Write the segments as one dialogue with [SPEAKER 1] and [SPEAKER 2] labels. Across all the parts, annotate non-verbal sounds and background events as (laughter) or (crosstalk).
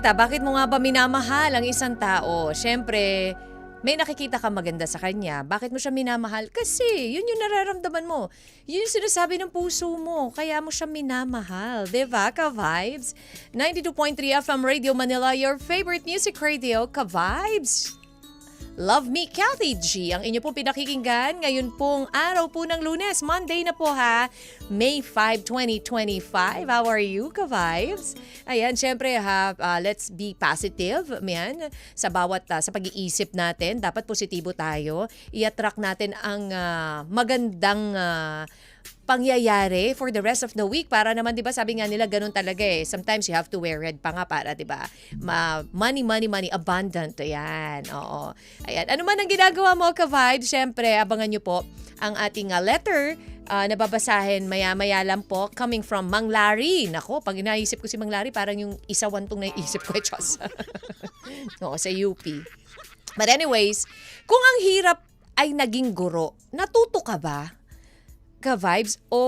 [SPEAKER 1] Kita? Bakit mo nga ba minamahal ang isang tao? Siyempre, may nakikita ka maganda sa kanya. Bakit mo siya minamahal? Kasi yun yung nararamdaman mo. Yun yung sinasabi ng puso mo. Kaya mo siya minamahal. Diba, ka-vibes? 92.3 FM Radio Manila, your favorite music radio, ka-vibes. Love Me Kathy G, ang inyo pong pinakikinggan ngayon pong araw po ng lunes, Monday na po ha, May 5, 2025. How are you, ka-vibes? Ayan, syempre ha, uh, let's be positive, yan, sa bawat, uh, sa pag-iisip natin, dapat positibo tayo. I-attract natin ang uh, magandang uh, pangyayari for the rest of the week para naman 'di ba sabi nga nila ganun talaga eh sometimes you have to wear red pa nga para 'di ba Ma- money money money abundant ayan oo ayan ano man ang ginagawa mo ka vibe syempre abangan niyo po ang ating uh, letter uh, na babasahin maya-maya lang po coming from Mang Larry. Nako, pag inaisip ko si Mang Larry, parang yung isawan tong naisip ko, Diyos. (laughs) Oo, sa UP. But anyways, kung ang hirap ay naging guro, natuto ka ba? Ka-vibes o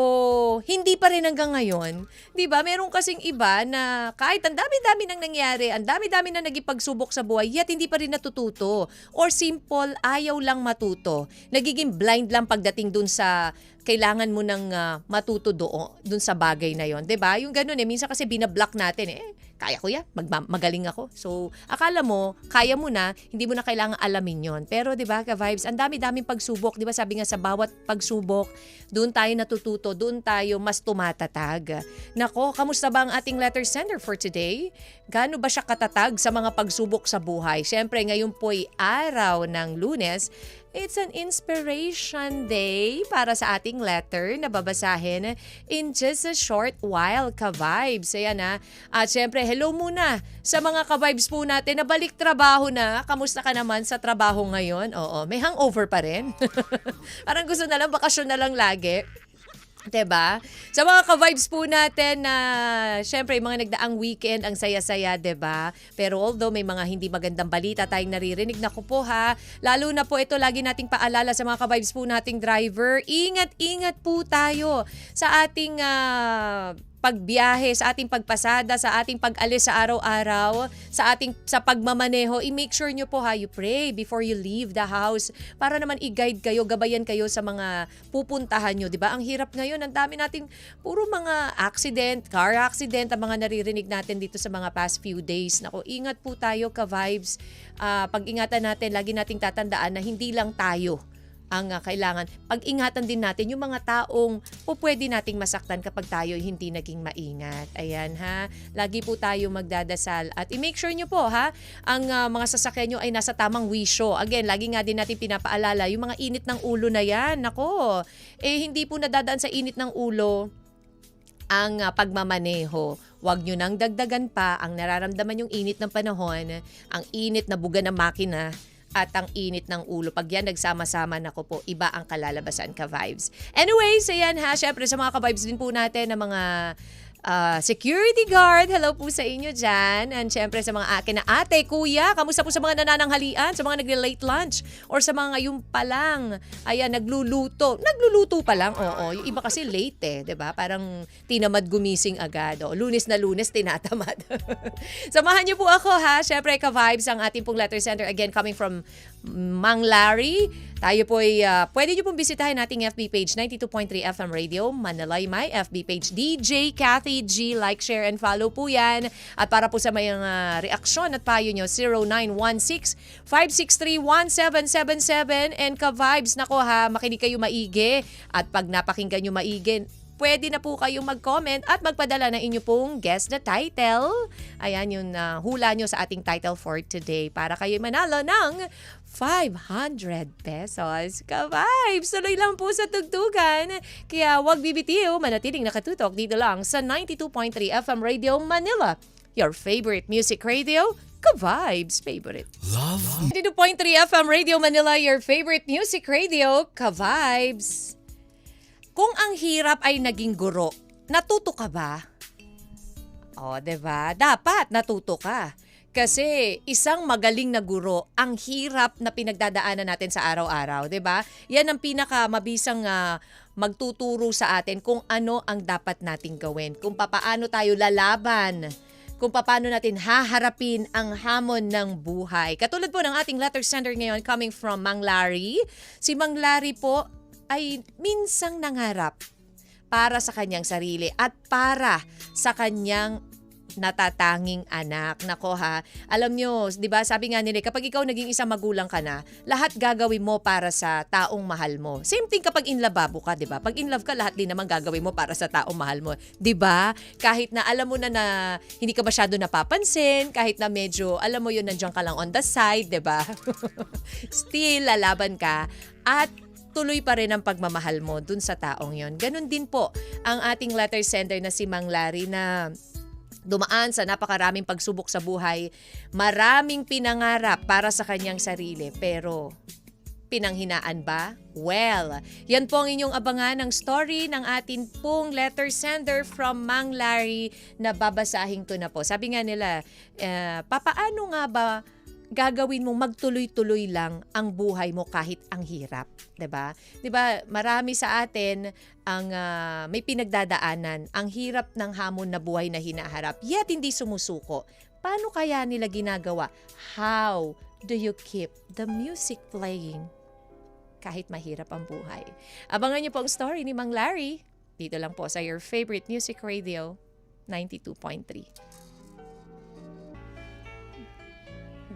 [SPEAKER 1] hindi pa rin hanggang ngayon. 'Di ba? Meron kasing iba na kahit ang dami-dami nang nangyari, ang dami-dami na nagipagsubok sa buhay, yet hindi pa rin natututo. Or simple, ayaw lang matuto. Nagiging blind lang pagdating dun sa kailangan mo nang uh, matuto doon dun sa bagay na yon, 'di ba? Yung ganun eh, minsan kasi binablock natin eh kaya ko yan, mag- magaling ako. So, akala mo, kaya mo na, hindi mo na kailangan alamin yon. Pero, di ba, ka-vibes, ang dami-daming pagsubok. Di ba, sabi nga sa bawat pagsubok, doon tayo natututo, doon tayo mas tumatatag. Nako, kamusta ba ang ating letter sender for today? Gaano ba siya katatag sa mga pagsubok sa buhay? Siyempre, ngayon po'y araw ng lunes, It's an inspiration day para sa ating letter na babasahin in just a short while, ka-vibes. Ayan na. At syempre, hello muna sa mga ka-vibes po natin na balik trabaho na. Kamusta ka naman sa trabaho ngayon? Oo, may hangover pa rin. (laughs) Parang gusto na lang, bakasyon na lang lagi. 'Di ba? Sa mga ka-vibes po natin na syempre yung mga nagdaang weekend ang saya-saya, 'di ba? Pero although may mga hindi magandang balita tayong naririnig na ko po ha, lalo na po ito lagi nating paalala sa mga ka-vibes po nating driver, ingat-ingat po tayo sa ating uh, pagbiyahe, sa ating pagpasada, sa ating pag-alis sa araw-araw, sa ating sa pagmamaneho, i-make sure nyo po ha, you pray before you leave the house para naman i-guide kayo, gabayan kayo sa mga pupuntahan nyo, 'di ba? Ang hirap ngayon, ang dami nating puro mga accident, car accident, ang mga naririnig natin dito sa mga past few days. Nako, ingat po tayo ka-vibes. Uh, pag-ingatan natin, lagi nating tatandaan na hindi lang tayo ang uh, kailangan. Pag-ingatan din natin yung mga taong po pwede nating masaktan kapag tayo hindi naging maingat. Ayan ha. Lagi po tayo magdadasal at i-make sure nyo po ha, ang uh, mga sasakyan nyo ay nasa tamang wisyo. Again, lagi nga din natin pinapaalala, yung mga init ng ulo na yan, nako, eh hindi po nadadaan sa init ng ulo ang uh, pagmamaneho. Huwag nyo nang dagdagan pa ang nararamdaman yung init ng panahon, ang init na buga ng makina, at ang init ng ulo. Pag yan nagsama-sama na ko po, iba ang kalalabasan ka-vibes. Anyways, ayan ha, syempre sa mga ka-vibes din po natin ng mga uh, security guard. Hello po sa inyo dyan. And syempre sa mga akin na ate, kuya, kamusta po sa mga nanananghalian, sa mga nagle-late lunch, or sa mga ngayon pa lang, ayan, nagluluto. Nagluluto pa lang, oo. Yung iba kasi late eh, ba? Parang tinamad gumising agad. O, lunes na lunes, tinatamad. (laughs) Samahan niyo po ako ha. Syempre, ka-vibes ang ating pong letter center. Again, coming from Mang Larry. Tayo po ay, uh, pwede nyo pong bisitahin nating FB page 92.3 FM Radio, Manalay My FB page DJ Kathy G. Like, share, and follow po yan. At para po sa mga uh, reaksyon at payo nyo, 0916-563-1777 and ka-vibes. Nako ha, makinig kayo maigi. At pag napakinggan nyo maigi, pwede na po kayong mag-comment at magpadala ng inyo pong guess the title. Ayan yung uh, hula nyo sa ating title for today para kayo manalo ng 500 pesos. Ka-vibes! Tuloy lang po sa tugtugan. Kaya wag bibitiw, manatiling nakatutok dito lang sa 92.3 FM Radio Manila. Your favorite music radio, ka-vibes favorite. Love. 92.3 FM Radio Manila, your favorite music radio, ka-vibes. Kung ang hirap ay naging guro, natuto ka ba? O, oh, ba? Dapat natuto ka. Kasi isang magaling na guro, ang hirap na pinagdadaanan natin sa araw-araw, 'di ba? Yan ang pinaka mabisang uh, magtuturo sa atin kung ano ang dapat nating gawin, kung papaano tayo lalaban kung paano natin haharapin ang hamon ng buhay. Katulad po ng ating letter sender ngayon coming from Mang Larry. Si Mang Larry po ay minsang nangarap para sa kanyang sarili at para sa kanyang natatanging anak. Nako ha, alam nyo, di ba sabi nga nila, kapag ikaw naging isang magulang ka na, lahat gagawin mo para sa taong mahal mo. Same thing kapag in love ka, di ba? Pag in love ka, lahat din naman gagawin mo para sa taong mahal mo. Di ba? Kahit na alam mo na na hindi ka masyado napapansin, kahit na medyo, alam mo yun, nandiyan ka lang on the side, di ba? (laughs) Still, lalaban ka. At tuloy pa rin ang pagmamahal mo dun sa taong yon. Ganon din po ang ating letter sender na si Mang Larry na dumaan sa napakaraming pagsubok sa buhay, maraming pinangarap para sa kanyang sarili, pero pinanghinaan ba? Well, yan po ang inyong abangan ng story ng atin pong letter sender from Mang Larry na babasahin ko na po. Sabi nga nila, eh, papaano nga ba gagawin mong magtuloy-tuloy lang ang buhay mo kahit ang hirap, 'di ba? 'Di ba? Marami sa atin ang ah, may pinagdadaanan, ang hirap ng hamon na buhay na hinaharap, yet hindi sumusuko. Paano kaya nila ginagawa? How do you keep the music playing kahit mahirap ang buhay? Abangan niyo po ang story ni Mang Larry dito lang po sa your favorite music radio 92.3.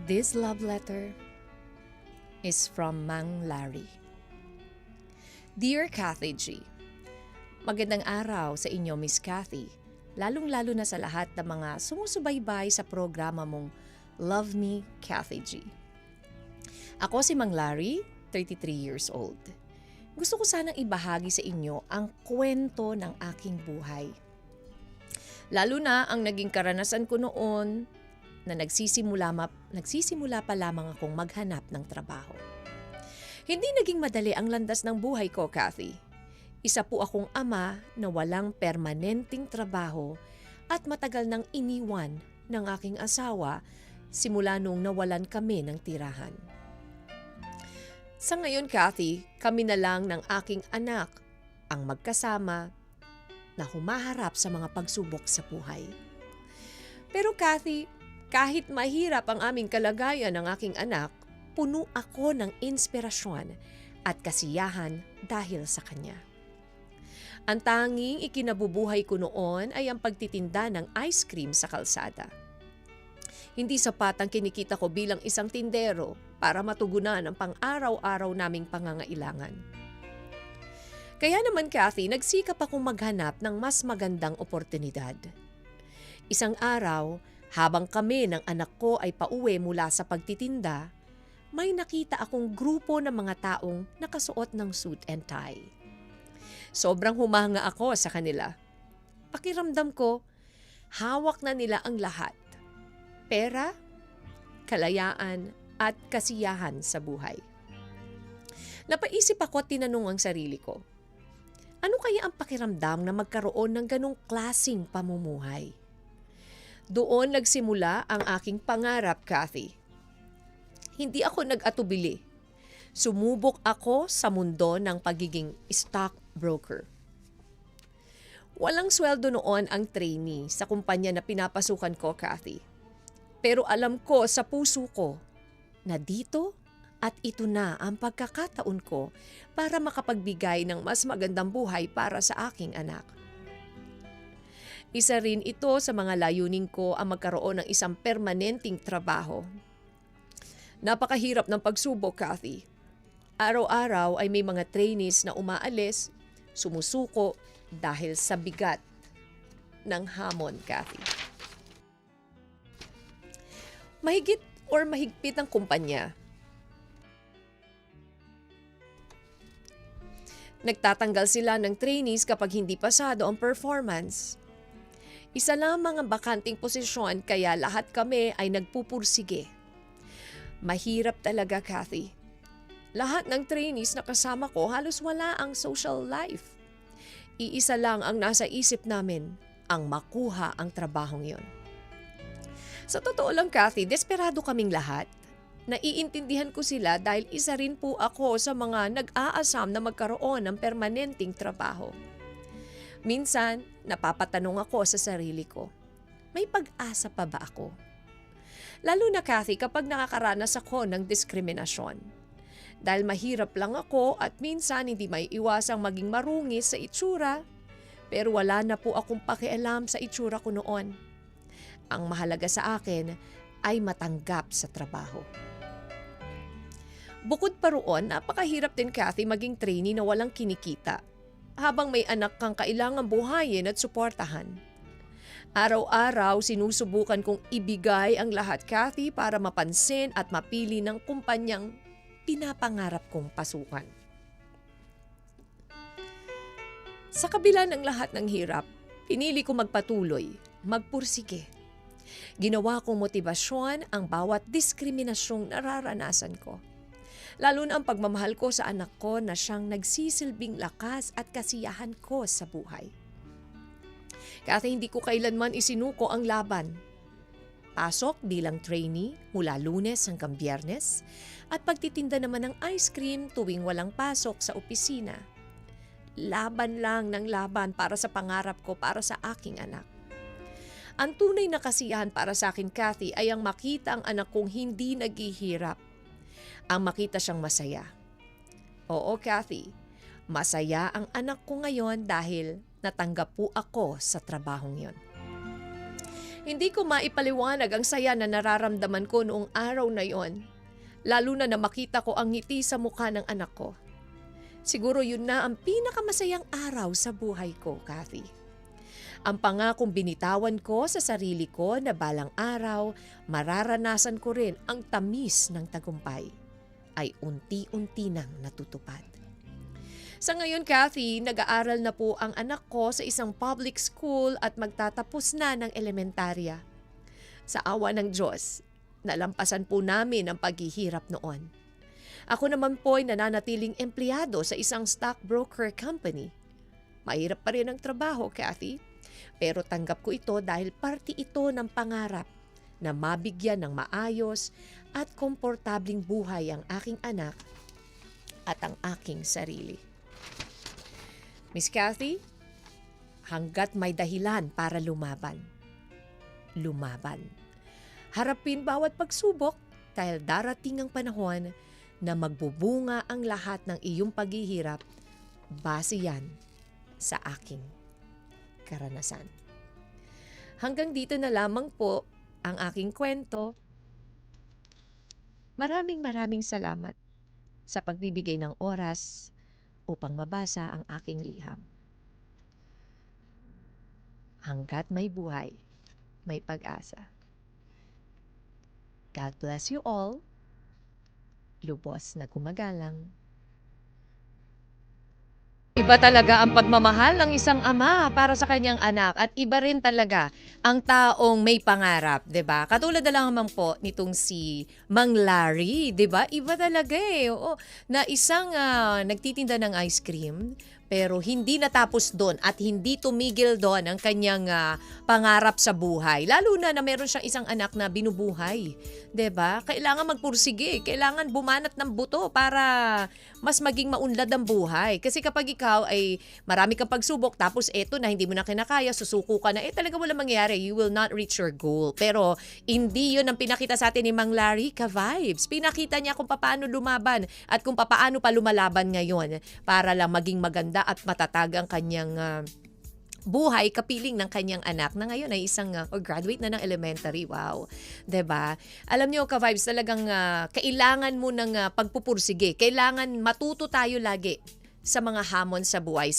[SPEAKER 1] This love letter is from Mang Larry. Dear Kathy G, Magandang araw sa inyo, Miss Kathy. Lalong-lalo na sa lahat ng mga sumusubaybay sa programa mong Love Me, Kathy G. Ako si Mang Larry, 33 years old. Gusto ko sanang ibahagi sa inyo ang kwento ng aking buhay. Lalo na ang naging karanasan ko noon na nagsisimula, ma- nagsisimula pa lamang akong maghanap ng trabaho. Hindi naging madali ang landas ng buhay ko, Kathy. Isa po akong ama na walang permanenteng trabaho at matagal nang iniwan ng aking asawa simula nung nawalan kami ng tirahan. Sa ngayon, Kathy, kami na lang ng aking anak ang magkasama na humaharap sa mga pagsubok sa buhay. Pero Kathy, kahit mahirap ang aming kalagayan ng aking anak, puno ako ng inspirasyon at kasiyahan dahil sa kanya. Ang tanging ikinabubuhay ko noon ay ang pagtitinda ng ice cream sa kalsada. Hindi sapat ang kinikita ko bilang isang tindero para matugunan ang pang-araw-araw naming pangangailangan. Kaya naman Kathy, nagsikap akong maghanap ng mas magandang oportunidad. Isang araw, habang kami ng anak ko ay pauwi mula sa pagtitinda, may nakita akong grupo ng mga taong nakasuot ng suit and tie. Sobrang humanga ako sa kanila. Pakiramdam ko, hawak na nila ang lahat. Pera, kalayaan, at kasiyahan sa buhay. Napaisip ako at tinanong ang sarili ko, ano kaya ang pakiramdam na magkaroon ng ganong klasing pamumuhay? Doon nagsimula ang aking pangarap, Kathy. Hindi ako nag-atubili. Sumubok ako sa mundo ng pagiging stockbroker. Walang sweldo noon ang trainee sa kumpanya na pinapasukan ko, Kathy. Pero alam ko sa puso ko na dito at ito na ang pagkakataon ko para makapagbigay ng mas magandang buhay para sa aking anak. Isa rin ito sa mga layunin ko ang magkaroon ng isang permanenteng trabaho. Napakahirap ng pagsubok, Kathy. Araw-araw ay may mga trainees na umaalis, sumusuko dahil sa bigat ng hamon, Kathy. Mahigit or mahigpit ang kumpanya. Nagtatanggal sila ng trainees kapag hindi pasado ang performance. Isa lamang ang bakanting posisyon kaya lahat kami ay nagpupursige. Mahirap talaga, Kathy. Lahat ng trainees na kasama ko halos wala ang social life. Iisa lang ang nasa isip namin, ang makuha ang trabahong yon. Sa totoo lang, Kathy, desperado kaming lahat. Naiintindihan ko sila dahil isa rin po ako sa mga nag-aasam na magkaroon ng permanenteng trabaho. Minsan, napapatanong ako sa sarili ko, May pag-asa pa ba ako? Lalo na Kathy kapag nakakaranas ako ng diskriminasyon. Dahil mahirap lang ako at minsan hindi may iwasang maging marungis sa itsura, pero wala na po akong pakialam sa itsura ko noon. Ang mahalaga sa akin ay matanggap sa trabaho. Bukod pa roon, napakahirap din Kathy maging trainee na walang kinikita. Habang may anak kang kailangan buhayin at suportahan. Araw-araw sinusubukan kong ibigay ang lahat Kathy para mapansin at mapili ng kumpanyang pinapangarap kong pasukan. Sa kabila ng lahat ng hirap, pinili ko magpatuloy, magpursige. Ginawa kong motibasyon ang bawat diskriminasyong nararanasan ko. Lalo na ang pagmamahal ko sa anak ko na siyang nagsisilbing lakas at kasiyahan ko sa buhay. Kasi hindi ko kailanman isinuko ang laban. Pasok bilang trainee mula lunes hanggang biyernes at pagtitinda naman ng ice cream tuwing walang pasok sa opisina. Laban lang ng laban para sa pangarap ko para sa aking anak. Ang tunay na kasiyahan para sa akin, Kathy, ay ang makita ang anak kong hindi naghihirap. Ang makita siyang masaya. Oo, Kathy. Masaya ang anak ko ngayon dahil natanggap po ako sa trabahong yon. Hindi ko maipaliwanag ang saya na nararamdaman ko noong araw na yon. Lalo na na makita ko ang ngiti sa mukha ng anak ko. Siguro yun na ang pinakamasayang araw sa buhay ko, Kathy. Ang pangakong binitawan ko sa sarili ko na balang araw, mararanasan ko rin ang tamis ng tagumpay ay unti-unti nang natutupad. Sa ngayon, Kathy, nag-aaral na po ang anak ko sa isang public school at magtatapos na ng elementarya. Sa awa ng Diyos, nalampasan po namin ang paghihirap noon. Ako naman po ay nananatiling empleyado sa isang stockbroker company. Mahirap pa rin ang trabaho, Kathy. Pero tanggap ko ito dahil parte ito ng pangarap na mabigyan ng maayos at komportabling buhay ang aking anak at ang aking sarili. Miss Kathy, hanggat may dahilan para lumaban, lumaban. Harapin bawat pagsubok dahil darating ang panahon na magbubunga ang lahat ng iyong paghihirap base yan sa aking karanasan. Hanggang dito na lamang po ang aking kwento. Maraming maraming salamat sa pagbibigay ng oras upang mabasa ang aking liham. Hanggat may buhay, may pag-asa. God bless you all. Lubos na gumagalang. Iba talaga ang pagmamahal ng isang ama para sa kanyang anak at iba rin talaga ang taong may pangarap, 'di ba? Katulad na lang naman po nitong si Mang Larry, 'di ba? Iba talaga eh. Oo, na isang ah, nagtitinda ng ice cream pero hindi natapos doon at hindi tumigil doon ang kanyang ah, pangarap sa buhay. Lalo na na meron siyang isang anak na binubuhay. ba? Kailangan magpursige, kailangan bumanat ng buto para mas maging maunlad ang buhay. Kasi kapag ikaw ay marami kang pagsubok tapos eto na hindi mo na kinakaya, susuko ka na, eh talaga wala mangyayari. You will not reach your goal. Pero hindi yun ang pinakita sa atin ni Mang Larry ka-vibes. Pinakita niya kung paano lumaban at kung paano pa lumalaban ngayon para lang maging maganda at matatag ang kanyang ah, buhay kapiling ng kanyang anak na ngayon ay isang uh, or graduate na ng elementary. Wow. 'Di ba? Alam niyo ka-vibes talagang ah, kailangan mo ng ah, pagpupursige. Kailangan matuto tayo lagi sa mga hamon sa buhay.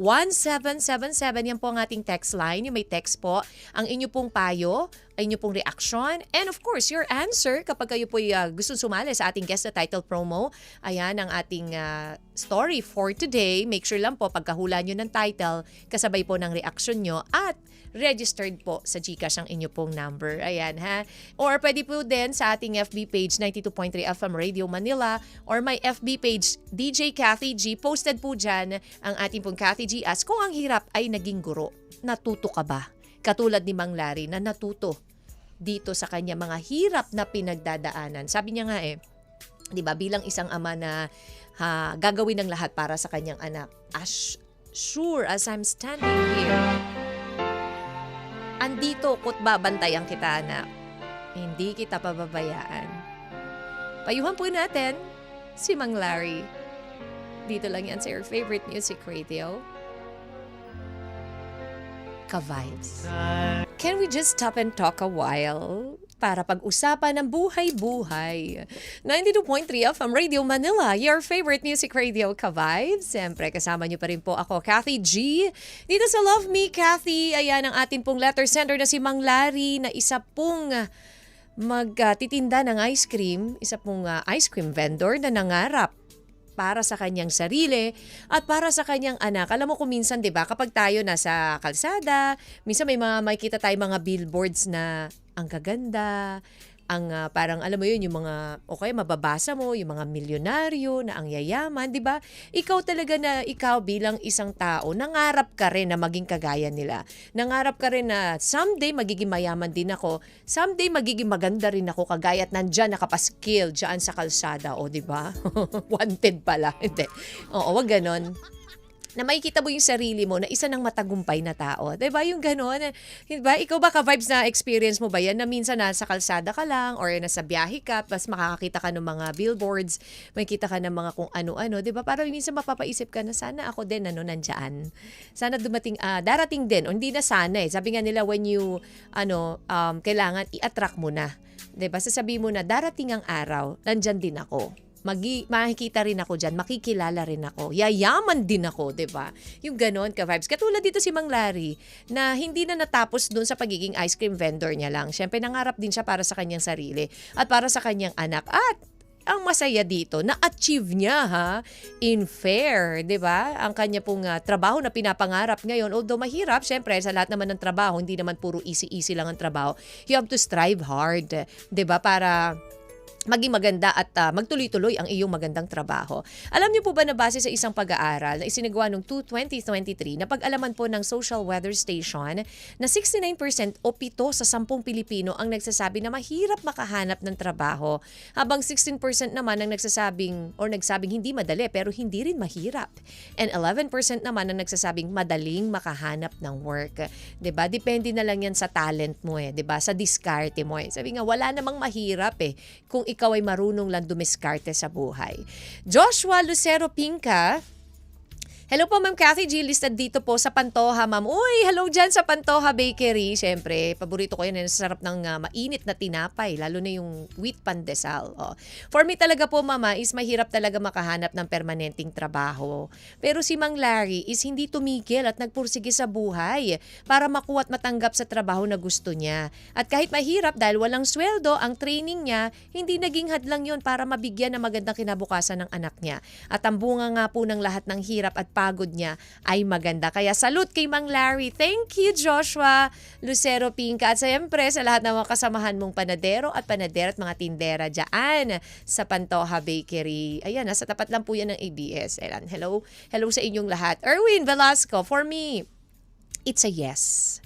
[SPEAKER 1] 0916-563-1777. Yan po ang ating text line. Yung may text po. Ang inyo pong payo, ang inyo pong reaction, and of course, your answer kapag kayo po uh, gusto sumali sa ating guest the title promo. Ayan ang ating uh, story for today. Make sure lang po pagkahula nyo ng title, kasabay po ng reaction nyo at registered po sa GCash ang inyo pong number. Ayan ha. Or pwede po din sa ating FB page 92.3 FM Radio Manila or my FB page DJ Kathy G. Posted po dyan ang ating pong Kathy G. As kung ang hirap ay naging guro, natuto ka ba? Katulad ni Mang Larry na natuto dito sa kanya mga hirap na pinagdadaanan. Sabi niya nga eh, 'di ba, bilang isang ama na ha, gagawin ng lahat para sa kanyang anak. As sure as I'm standing here, dito kut babantayan kita na hindi kita pababayaan. Payuhan po natin si Mang Larry. Dito lang yan sa your favorite music radio. Ka-vibes. Can we just stop and talk a while? Para pag-usapan ng buhay-buhay. 92.3 FM Radio Manila, your favorite music radio ka-vibes. Siyempre, kasama niyo pa rin po ako, Kathy G. Dito sa Love Me, Kathy. Ayan ang atin pong letter sender na si Mang Larry na isa pong magtitinda ng ice cream, isa pong ah, ice cream vendor na nangarap para sa kanyang sarili at para sa kanyang anak. Alam mo kung minsan, 'di ba, kapag tayo nasa kalsada, minsan may mga makikita tayo mga billboards na ang gaganda, ang ah, parang alam mo yun yung mga okay mababasa mo yung mga milyonaryo na ang yayaman, 'di ba? Ikaw talaga na ikaw bilang isang tao, nangarap ka rin na maging kagaya nila. Nangarap ka rin na someday magiging mayaman din ako. Someday magiging maganda rin ako kagaya at nandiyan nakapaskil diyan sa kalsada, o 'di ba? (laughs) Wanted pala. Hindi. Oo, wag ganon na makikita mo yung sarili mo na isa ng matagumpay na tao. 'Di ba Yung gano'n. 'Di ba Ikaw ba ka-vibes na experience mo ba yan na minsan nasa kalsada ka lang or nasa biyahe ka, tapos makakakita ka ng mga billboards, makikita ka ng mga kung ano-ano. 'Di ba Parang minsan mapapaisip ka na sana ako din ano, nandyan. Sana dumating, ah, darating din. Hindi na sana eh. Sabi nga nila when you, ano, um, kailangan i-attract mo na. 'Di ba Sasabihin mo na darating ang araw, nandyan din ako magi makikita rin ako diyan, makikilala rin ako. Yayaman din ako, 'di ba? Yung ganon ka vibes. Katulad dito si Mang Larry na hindi na natapos doon sa pagiging ice cream vendor niya lang. Syempre nangarap din siya para sa kanyang sarili at para sa kanyang anak. At ang masaya dito, na-achieve niya ha, in fair, 'di ba? Ang kanya pong ah, trabaho na pinapangarap ngayon, although mahirap, syempre sa lahat naman ng trabaho, hindi naman puro easy-easy lang ang trabaho. You have to strive hard, 'di ba? Para maging maganda at ah, magtuloy-tuloy ang iyong magandang trabaho. Alam niyo po ba na base sa isang pag-aaral na isinagawa noong 2023 na pag-alaman po ng Social Weather Station na 69% o 7 sa 10 Pilipino ang nagsasabi na mahirap makahanap ng trabaho habang 16% naman ang nagsasabing or nagsabing hindi madali pero hindi rin mahirap. And 11% naman ang nagsasabing madaling makahanap ng work. 'Di ba? Depende na lang 'yan sa talent mo eh, 'di ba? Sa diskarte mo eh. Sabi nga wala namang mahirap eh kung ikaw ay marunong lang dumiskarte sa buhay. Joshua Lucero Pinca, Hello po, Ma'am Kathy G. Listed dito po sa Pantoha, Ma'am. Uy, hello dyan sa Pantoha Bakery. Siyempre, paborito ko yan. Sarap ng uh, mainit na tinapay, lalo na yung wheat pandesal. Oh. For me talaga po, Mama, is mahirap talaga makahanap ng permanenteng trabaho. Pero si Mang Larry is hindi tumigil at nagpursige sa buhay para makuha at matanggap sa trabaho na gusto niya. At kahit mahirap dahil walang sweldo, ang training niya, hindi naging hadlang yon para mabigyan ng magandang kinabukasan ng anak niya. At ang bunga nga po ng lahat ng hirap at pagod niya ay maganda. Kaya salute kay Mang Larry. Thank you Joshua Lucero Pinca. At siyempre sa lahat ng mga kasamahan mong panadero at panadera at mga tindera dyan sa Pantoja Bakery. Ayan, nasa tapat lang po yan ng ABS. Ayan, hello, hello sa inyong lahat. Erwin Velasco, for me, it's a yes.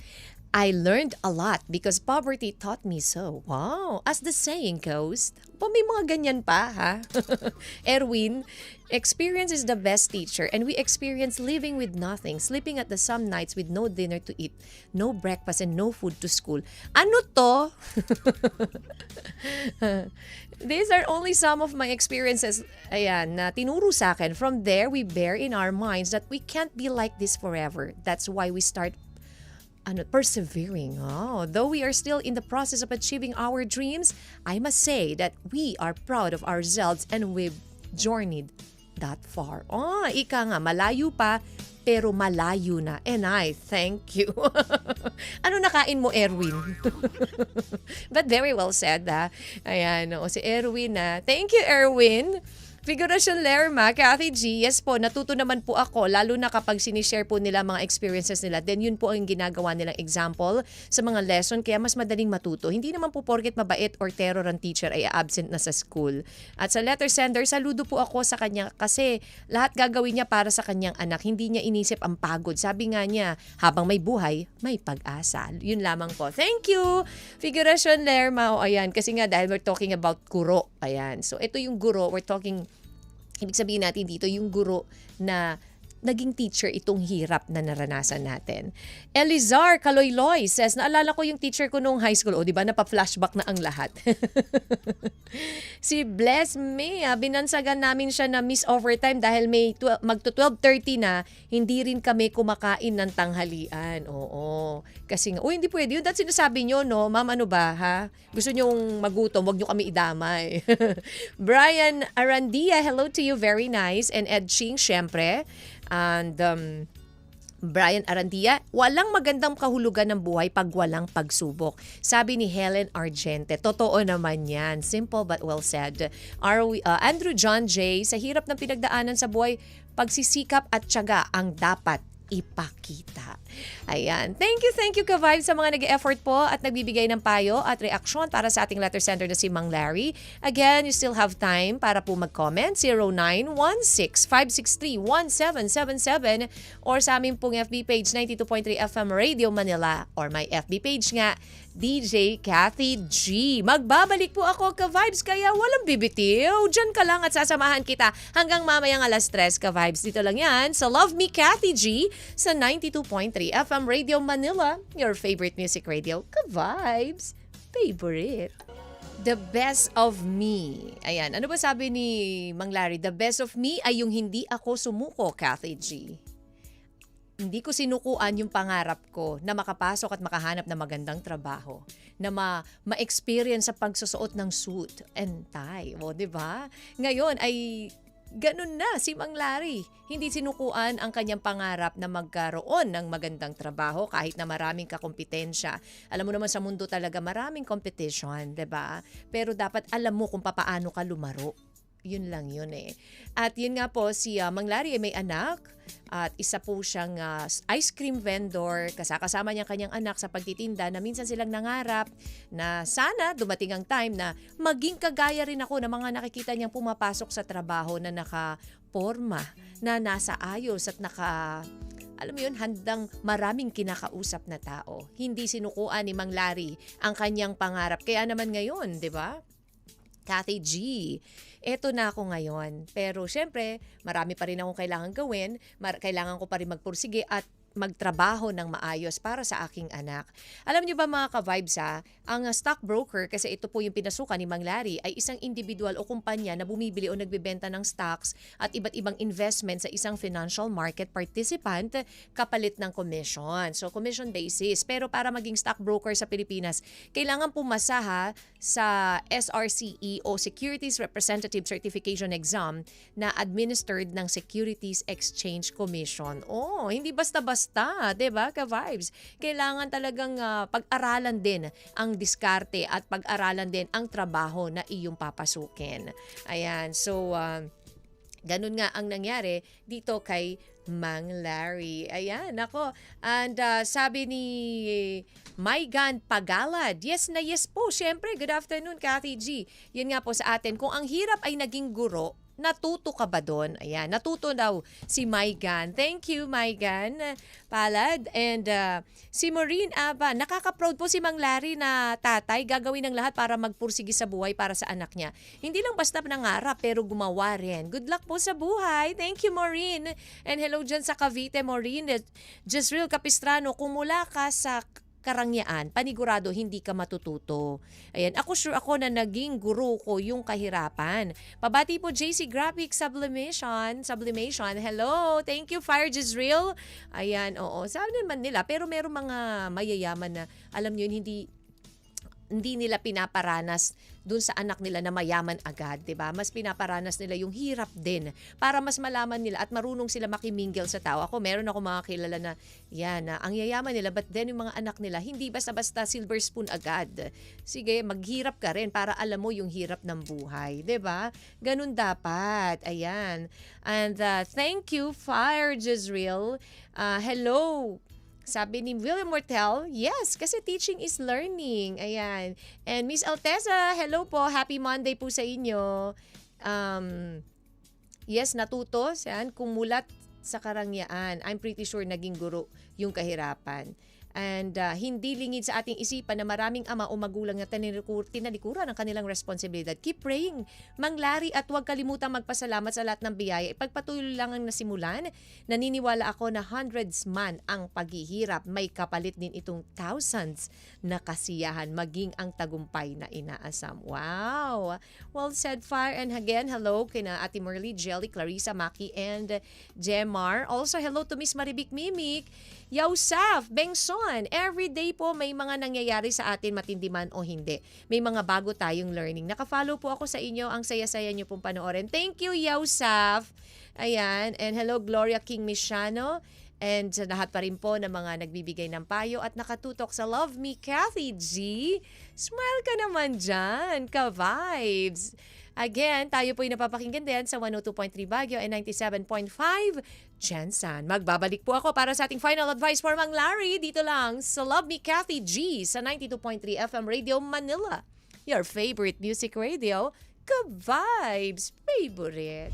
[SPEAKER 1] I learned a lot because poverty taught me so. Wow. As the saying goes, pa may mga ganyan pa, ha? (laughs) Erwin, experience is the best teacher and we experience living with nothing, sleeping at the some nights with no dinner to eat, no breakfast and no food to school. Ano to? (laughs) These are only some of my experiences ayan, na tinuro sa akin. From there, we bear in our minds that we can't be like this forever. That's why we start ano, persevering. Oh, though we are still in the process of achieving our dreams, I must say that we are proud of ourselves and we've journeyed that far. Oh, ika nga, malayo pa, pero malayo na. And I thank you. (laughs) ano nakain mo, Erwin? (laughs) But very well said, ha? Ayan, o, si Erwin na. Thank you, Erwin. Figurasyon Lerma, Kathy G, yes po, natuto naman po ako, lalo na kapag sinishare po nila mga experiences nila, then yun po ang ginagawa nilang example sa mga lesson, kaya mas madaling matuto. Hindi naman po porket mabait or terror ang teacher ay absent na sa school. At sa letter sender, saludo po ako sa kanya kasi lahat gagawin niya para sa kanyang anak. Hindi niya inisip ang pagod. Sabi nga niya, habang may buhay, may pag-asa. Yun lamang po. Thank you! Figurasyon Lerma, o ayan, kasi nga dahil we're talking about guro. Ayan, so ito yung guro, we're talking Ibig sabihin natin dito, yung guro na naging teacher itong hirap na naranasan natin. Elizar Kaloyloy says, naalala ko yung teacher ko nung high school. O, di ba, napa-flashback na ang lahat. (laughs) si Bless Me, ah, binansagan namin siya na miss overtime dahil may magto 12.30 na, hindi rin kami kumakain ng tanghalian. Oo. Kasi nga, uy, hindi pwede yun. That's sinasabi nyo, no? Ma'am, ano ba, ha? Gusto nyong magutom, wag nyo kami idamay. (laughs) Brian Arandia, hello to you, very nice. And Ed Ching, syempre. And um, Brian Arandia, walang magandang kahulugan ng buhay pag walang pagsubok. Sabi ni Helen Argente, totoo naman yan. Simple but well said. Are we- uh, Andrew John J, sa hirap ng pinagdaanan sa buhay, pagsisikap at tiyaga ang dapat ipakita. Ayan. Thank you, thank you ka-Vibe sa mga nag-effort po at nagbibigay ng payo at reaksyon para sa ating letter sender na si Mang Larry. Again, you still have time para po mag-comment. 0916-563-1777 or sa aming pong FB page 92.3 FM Radio Manila or my FB page nga, DJ Kathy G. Magbabalik po ako ka-Vibes kaya walang bibitiw. Diyan ka lang at sasamahan kita hanggang mamayang alas 3 ka-Vibes. Dito lang yan sa Love Me Kathy G sa 92.3 FM Radio Manila, your favorite music radio, ka-Vibes, favorite. The best of me. Ayan, ano ba sabi ni Mang Larry? The best of me ay yung hindi ako sumuko, Kathy G hindi ko sinukuan yung pangarap ko na makapasok at makahanap ng magandang trabaho, na ma- ma-experience sa pagsusuot ng suit and tie. O, di ba? Ngayon ay ganun na si Mang Larry. Hindi sinukuan ang kanyang pangarap na magkaroon ng magandang trabaho kahit na maraming kakompetensya. Alam mo naman sa mundo talaga maraming competition, 'di ba? Pero dapat alam mo kung papaano ka lumaro. Yun lang yun eh. At yun nga po, si uh, Mang Larry ay may anak at isa po siyang uh, ice cream vendor. Kasakasama niya kanyang anak sa pagtitinda na minsan silang nangarap na sana dumating ang time na maging kagaya rin ako ng mga nakikita niyang pumapasok sa trabaho na naka-forma, na nasa ayos at naka alam mo yun, handang maraming kinakausap na tao. Hindi sinukuan ni Mang Larry ang kanyang pangarap. Kaya naman ngayon, di ba? Kathy G. Eto na ako ngayon. Pero syempre, marami pa rin akong kailangan gawin. Mar- kailangan ko pa rin magpursige at magtrabaho ng maayos para sa aking anak. Alam niyo ba mga ka-vibes ha, ang stockbroker, kasi ito po yung pinasukan ni Mang Larry, ay isang individual o kumpanya na bumibili o nagbebenta ng stocks at iba't ibang investment sa isang financial market participant kapalit ng commission. So commission basis. Pero para maging stockbroker sa Pilipinas, kailangan pumasa ha sa SRCE o Securities Representative Certification Exam na administered ng Securities Exchange Commission. Oh, hindi basta-basta basta, 'di ba? Ka-vibes. Kailangan talagang uh, pag-aralan din ang diskarte at pag-aralan din ang trabaho na iyong papasukin. Ayan. So uh, ganun nga ang nangyari dito kay Mang Larry. Ayan, ako. And uh, sabi ni Maigan Pagalad, yes na yes po. Siyempre, good afternoon, Kathy G. Yun nga po sa atin, kung ang hirap ay naging guro, Natuto ka ba doon? Ayan, natuto daw si Maigan. Thank you, Maigan Palad. And uh, si Maureen Aba, nakaka-proud po si Mang Larry na tatay gagawin ng lahat para magpursige sa buhay para sa anak niya. Hindi lang basta nangarap pero gumawa rin. Good luck po sa buhay. Thank you, Maureen. And hello dyan sa Cavite, Maureen. Jezreel Capistrano, kung mula ka sa karangyaan, panigurado hindi ka matututo. Ayan, ako sure ako na naging guru ko yung kahirapan. Pabati po JC Graphics Sublimation, Sublimation. Hello, thank you Fire Jezreel. Ayan, oo. Sabi naman nila, pero meron mga mayayaman na alam niyo hindi hindi nila pinaparanas dun sa anak nila na mayaman agad, 'di ba? Mas pinaparanas nila yung hirap din para mas malaman nila at marunong sila makimingil sa tao. Ako meron ako mga kilala na yan, na ang yayaman nila but then yung mga anak nila hindi basta-basta silver spoon agad. Sige, maghirap ka rin para alam mo yung hirap ng buhay, 'di ba? Ganun dapat. Ayan. And uh, thank you Fire Jezreel. Uh, hello sabi ni William Mortel, yes, kasi teaching is learning. Ayan. And Miss Alteza, hello po. Happy Monday po sa inyo. Um, yes, natuto. Yan, kumulat sa karangyaan. I'm pretty sure naging guro yung kahirapan. And uh, hindi lingid sa ating isipan na maraming ama o magulang na tinalikur- tinalikuran ang kanilang responsibilidad. Keep praying, Mang Larry, at huwag kalimutang magpasalamat sa lahat ng biyaya. Ipagpatuloy lang ang nasimulan. Naniniwala ako na hundreds man ang paghihirap. May kapalit din itong thousands na kasiyahan, maging ang tagumpay na inaasam. Wow! Well said, Fire. And again, hello kina Ate Merly, Jelly, Clarissa, Maki, and Jemar. Also, hello to Miss Maribik Mimik, Yausaf, Bengson. Every day po may mga nangyayari sa atin matindi man o hindi. May mga bago tayong learning. Nakafollow po ako sa inyo. Ang saya-saya niyo pong panoorin. Thank you, Yausaf. Ayan. And hello, Gloria King Mishano. And sa lahat pa rin po ng mga nagbibigay ng payo at nakatutok sa Love Me, Kathy G. Smile ka naman dyan. Ka-vibes. Again, tayo po'y napapakinggan din sa 102.3 Baguio and 97.5 Jensen. Magbabalik po ako para sa ating final advice for Mang Larry dito lang sa Love Me Kathy G sa 92.3 FM Radio Manila. Your favorite music radio, Ka-Vibes Favorite.